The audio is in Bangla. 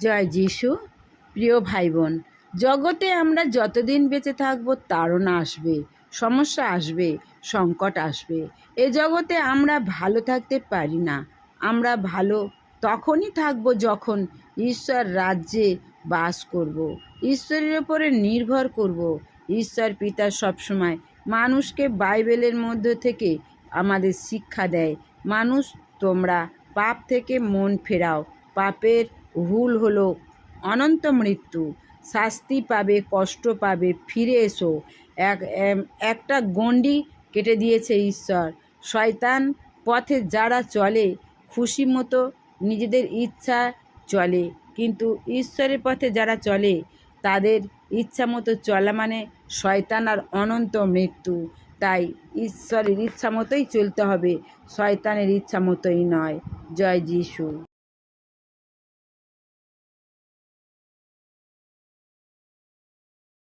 জয় যিশু, প্রিয় ভাই বোন জগতে আমরা যতদিন বেঁচে থাকব তাড়না আসবে, সমস্যা আসবে, সংকট আসবে এ জগতে আমরা ভালো থাকতে পারি না আমরা ভালো তখনই থাকব যখন ঈশ্বর রাজ্যে বাস করব। ঈশ্বরের ওপরে নির্ভর করব। ঈশ্বর পিতা সবসময় মানুষকে বাইবেলের মধ্যে থেকে আমাদের শিক্ষা দেয়, মানুষ, তোমরা পাপ থেকে মন ফেরাও, পাপের ভুল হলো, অনন্ত মৃত্যু। শাস্তি পাবে, কষ্ট পাবে, ফিরে এসো। এক একটা গণ্ডি কেটে দিয়েছে ঈশ্বর। শয়তান পথে যারা চলে, খুশি মতো নিজেদের ইচ্ছা চলে। কিন্তু ঈশ্বরের পথে যারা চলে, তাদের ইচ্ছা মতো চলা মানে শয়তান আর অনন্ত মৃত্যু। তাই ঈশ্বরের ইচ্ছা মতোই চলতে হবে, শয়তানের ইচ্ছা মতোই নয়। জয় যিশু।